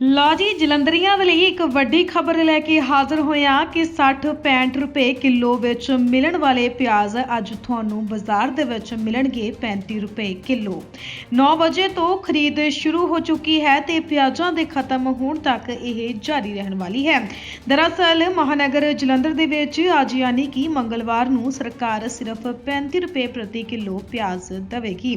ਲਓ ਜੀ, ਜਲੰਧਰੀਆਂ ਦੇ ਲਈ ਇੱਕ ਵੱਡੀ ਖਬਰ ਲੈ ਕੇ ਹਾਜ਼ਰ ਹੋਇਆ ਕਿ 60 65 ਰੁਪਏ ਕਿਲੋ ਵਿੱਚ ਮਿਲਣ ਵਾਲੇ ਪਿਆਜ਼ ਅੱਜ ਤੁਹਾਨੂੰ ਬਾਜ਼ਾਰ ਦੇ ਵਿੱਚ ਮਿਲਣਗੇ 35 ਰੁਪਏ ਕਿਲੋ। 9 ਵਜੇ ਤੋਂ ਖਰੀਦ ਸ਼ੁਰੂ ਹੋ ਚੁੱਕੀ ਹੈ ਤੇ ਪਿਆਜ਼ਾਂ ਦੇ ਖਤਮ ਹੋਣ ਤੱਕ ਇਹ ਜਾਰੀ ਰਹਿਣ ਵਾਲੀ ਹੈ। ਦਰਅਸਲ, ਮਹਾਨਗਰ ਜਲੰਧਰ ਦੇ ਵਿੱਚ ਅੱਜ ਯਾਨੀ ਕਿ ਮੰਗਲਵਾਰ ਨੂੰ ਸਰਕਾਰ ਸਿਰਫ 35 ਰੁਪਏ ਪ੍ਰਤੀ ਕਿਲੋ ਪਿਆਜ਼ ਦੇਵੇਗੀ।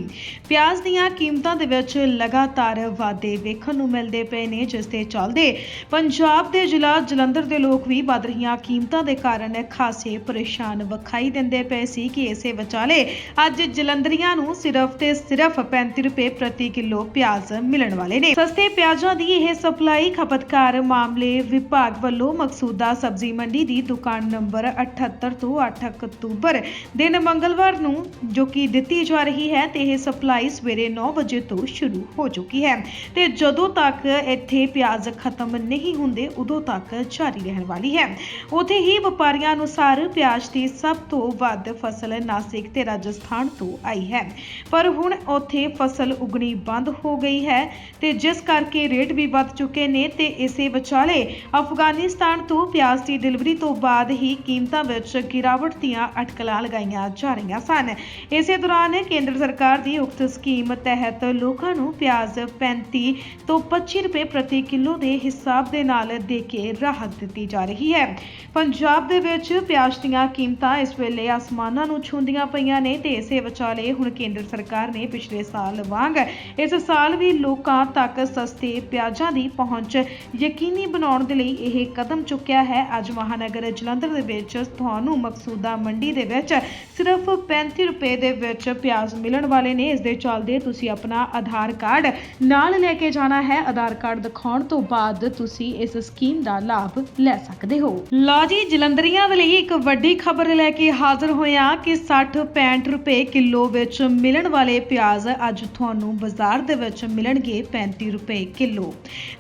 ਪਿਆਜ਼ ਦੀਆਂ ਕੀਮਤਾਂ ਦੇ ਵਿੱਚ ਲਗਾਤਾਰ ਵਾਧੇ ਵੇਖਣ ਨੂੰ ਮਿਲਦੇ ਪਏ ਨੇ ਜਿਸ ਦੇ ਚੱਲਦੇ। ਪੰਜਾਬ ਦੇ ਜ਼ਿਲ੍ਹਾ ਜਲੰਧਰ ਦੇ ਲੋਕ ਵੀ ਵੱਧ ਰਹੀਆਂ ਕੀਮਤਾਂ ਦੇ ਕਾਰਨ ਖਾਸੇ ਪਰੇਸ਼ਾਨ ਵਿਖਾਈ ਦਿੰਦੇ ਪਏ ਸੀ ਕਿ ਇਸੇ ਵਿਚਾਲੇ ਅੱਜ ਜਲੰਧਰੀਆਂ ਨੂੰ ਸਿਰਫ ਤੇ ਸਿਰਫ 35 ਰੁਪਏ ਪ੍ਰਤੀ ਕਿਲੋ ਪਿਆਜ਼ ਮਿਲਣ ਵਾਲੇ ਨੇ। ਸਸਤੇ ਪਿਆਜ਼ਾਂ ਦੀ ਇਹ ਸਪਲਾਈ ਖਪਤਕਾਰ ਮਾਮਲੇ ਵਿਭਾਗ ਵੱਲੋਂ ਮਕਸੂਦਾ ਸਬਜ਼ੀ ਮੰਡੀ ਦੀ ਦੁਕਾਨ ਨੰਬਰ 78 ਤੋਂ 8 ਅਕਤੂਬਰ ਦਿਨ ਮੰਗਲਵਾਰ ਨੂੰ, ਜੋ ਕਿ ਦਿੱਤੀ ਜਾ ਰਹੀ ਹੈ ਤੇ ਇਹ ਸਪਲਾਈ ਸਵੇਰੇ 9 ਵਜੇ ਤੋਂ ਸ਼ੁਰੂ ਹੋ ਚੁੱਕੀ ਹੈ। ਤੇ ਜਦੋਂ ਤੱਕ ਇੱਥੇ ਪਿਆਜ਼ ਖਤਮ ਨਹੀਂ ਹੁੰਦੇ, ਉਦੋਂ ਤੱਕ ਜਾਰੀ ਰਹਿਣ ਵਾਲੀ ਹੈ। ਉਥੇ ਹੀ ਵਪਾਰੀਆਂ ਅਨੁਸਾਰ ਪਿਆਜ਼ ਦੀ ਸਭ ਤੋਂ ਵੱਧ ਫਸਲ ਨਾਸਿਕ ਤੇ ਰਾਜਸਥਾਨ ਤੋਂ ਆਈ ਹੈ। ਪਰ ਹੁਣ ਉਥੇ ਫਸਲ ਉਗਣੀ ਬੰਦ ਹੋ ਗਈ ਹੈ ਤੇ ਜਿਸ ਕਰਕੇ ਰੇਟ ਵੀ ਵੱਧ ਚੁੱਕੇ ਨੇ ਤੇ ਇਸੇ ਵਿਚਾਲੇ ਅਫਗਾਨਿਸਤਾਨ ਤੋਂ ਪਿਆਜ਼ ਦੀ ਡਿਲੀਵਰੀ ਤੋਂ ਬਾਅਦ ਹੀ ਕੀਮਤਾਂ ਵਿੱਚ ਗਿਰਾਵਟ ਦੀਆਂ ਅਟਕਲਾਂ ਲਗਾਈਆਂ ਜਾ ਰਹੀਆਂ ਸਨ। ਇਸੇ ਦੌਰਾਨ ਕੇਂਦਰ ਸਰਕਾਰ ਦੀ ਉਕਤ ਸਕੀਮ ਤਹਿਤ ਲੋਕਾਂ ਨੂੰ ਪਿਆਜ਼ 35 ਤੋਂ 25 ਰੁਪਏ ਪ੍ਰਤੀ ਕਿਲੋ ਦੇ ਹਿਸਾਬ ਦੇ ਨਾਲ ਦੇ ਕੇ ਰਾਹਤ ਦਿੱਤੀ ਜਾ ਰਹੀ ਹੈ। ਪੰਜਾਬ ਦੇ ਵਿੱਚ ਪਿਆਜ਼ ਦੀਆਂ ਕੀਮਤਾਂ ਇਸ ਵੇਲੇ ਆਸਮਾਨਾਂ ਨੂੰ ਛੂੰਦੀਆਂ ਪਈਆਂ ਨੇ ਤੇ ਇਸੇ ਵਿਚਾਲੇ ਹੁਣ ਕੇਂਦਰ ਸਰਕਾਰ ਨੇ ਪਿਛਲੇ ਸਾਲ ਵਾਂਗ ਇਸ ਸਾਲ ਵੀ ਲੋਕਾਂ ਤੱਕ ਸਸਤੇ ਪਿਆਜ਼ਾਂ ਦੀ ਪਹੁੰਚ ਯਕੀਨੀ ਬਣਾਉਣ ਦੇ ਲਈ ਇਹ ਕਦਮ ਚੁੱਕਿਆ ਹੈ। ਅੱਜ ਮਹਾਨਗਰ ਜਲੰਧਰ ਦੇ ਵਿੱਚ ਤੁਹਾਨੂੰ ਮਕਸੂਦਾ ਮੰਡੀ ਦੇ ਵਿੱਚ ਸਿਰਫ 35 ਰੁਪਏ ਦੇ ਵਿੱਚ ਪਿਆਜ਼ ਮਿਲਣ ਵਾਲੇ ਨੇ। ਇਸ ਦੇ ਚੱਲਦੇ ਤੁਸੀਂ ਆਪਣਾ ਆਧਾਰ ਕਾਰਡ ਨਾਲ ਲੈ ਕੇ ਜਾਣਾ ਹੈ। ਆਧਾਰ ਕਾਰਡ ਦਿਖਾਉਣ ਤੋਂ ਬਾਅਦ ਤੁਸੀਂ ਇਸ ਸਕੀਮ ਦਾ ਲਾਭ ਲੈ ਸਕਦੇ ਹੋ। ਲਓ ਜੀ, ਜਲੰਧਰੀਆਂ ਲਈ ਇੱਕ ਵੱਡੀ ਖਬਰ ਲੈ ਕੇ ਹਾਜ਼ਰ ਹੋਇਆ ਕਿ 60 65 ਰੁਪਏ ਕਿਲੋ ਵਿੱਚ ਮਿਲਣ ਵਾਲੇ ਪਿਆਜ਼ ਅੱਜ ਤੁਹਾਨੂੰ ਬਾਜ਼ਾਰ ਦੇ ਵਿੱਚ ਮਿਲਣਗੇ 35 ਰੁਪਏ ਕਿਲੋ।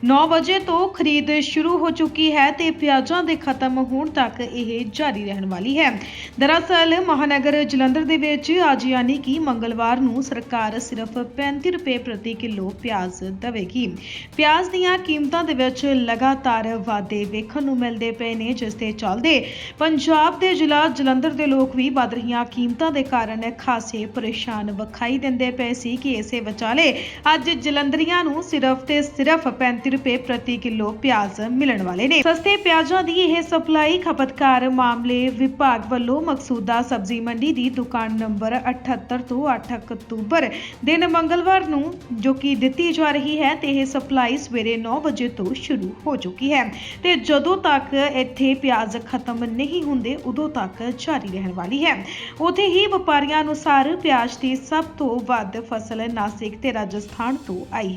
9 ਵਜੇ ਤੋਂ ਖਰੀਦ ਸ਼ੁਰੂ ਹੋ ਚੁੱਕੀ ਹੈ ਤੇ ਪਿਆਜ਼ਾਂ ਦੇ ਖਤਮ ਹੋਣ ਤੱਕ ਇਹ ਜਾਰੀ ਰਹਿਣ ਵਾਲੀ ਹੈ। ਦਰਅਸਲ, ਮਹਾਨਗਰ ਜਲੰਧਰ ਦੇ ਵਿੱਚ ਅੱਜ ਯਾਨੀ ਕਿ ਮੰਗਲਵਾਰ ਨੂੰ ਸਰਕਾਰ ਸਿਰਫ 35 ਰੁਪਏ ਪ੍ਰਤੀ ਕਿਲੋ ਪਿਆਜ਼ ਦੇਵੇਗੀ। ਪਿਆਜ਼ ਦੀਆਂ ਦੀਆਂ ਕੀਮਤਾਂ ਦੇ ਵਿੱਚ ਲਗਾਤਾਰ ਵਾਧੇ ਵੇਖਣ ਨੂੰ ਮਿਲਦੇ ਪਏ ਨੇ, ਜਿਸ ਦੇ ਚੱਲਦੇ ਪੰਜਾਬ ਦੇ ਜ਼ਿਲ੍ਹਾ ਜਲੰਧਰ ਦੇ ਲੋਕ ਵੀ ਵੱਧ ਰਹੀਆਂ ਕੀਮਤਾਂ ਦੇ ਕਾਰਨ ਖਾਸੇ ਪਰੇਸ਼ਾਨ ਵਿਖਾਈ ਦਿੰਦੇ ਪਏ ਸੀ ਕਿ ਇਸੇ ਵਿਚਾਲੇ ਅੱਜ ਜਲੰਧਰੀਆਂ ਨੂੰ ਸਿਰਫ ਤੇ ਸਿਰਫ 35 ਰੁਪਏ ਪ੍ਰਤੀ ਕਿਲੋ ਪਿਆਜ਼ ਮਿਲਣ ਵਾਲੇ ਨੇ। ਸਸਤੇ ਪਿਆਜ਼ਾਂ ਦੀ ਇਹ ਸਪਲਾਈ ਖਪਤਕਾਰ ਮਾਮਲੇ ਵਿਭਾਗ ਵੱਲੋਂ ਮਕਸੂਦਾ ਸਬਜ਼ੀ ਮੰਡੀ ਦੀ ਦੁਕਾਨ ਨੰਬਰ 78 ਤੋਂ 8 ਅਕਤੂਬਰ ਦਿਨ ਮੰਗਲਵਾਰ ਨੂੰ ਜੋ ਕਿ ਦਿੱਤੀ ਜਾ ਰਹੀ ਹੈ ਤੇ ਇਹ ਸਪਲਾਈ ਸਵੇਰੇ 9 ਵਜੇ ਤੋਂ ਸ਼ੁਰੂ ਹੋ ਚੁੱਕੀ ਹੈ। ਤੇ ਜਦੋਂ ਤੱਕ ਇੱਥੇ ਪਿਆਜ਼ ਖਤਮ ਨਹੀਂ ਹੁੰਦੇ, ਉਦੋਂ ਤੱਕ ਜਾਰੀ ਰਹਿਣ ਵਾਲੀ ਹੈ। ਉਥੇ ਹੀ ਵਪਾਰੀਆਂ ਅਨੁਸਾਰ ਪਿਆਜ਼ ਦੀ ਸਭ ਤੋਂ ਵੱਧ ਫਸਲ ਨਾਸਿਕ ਤੇ ਰਾਜਸਥਾਨ ਤੋਂ ਆਈ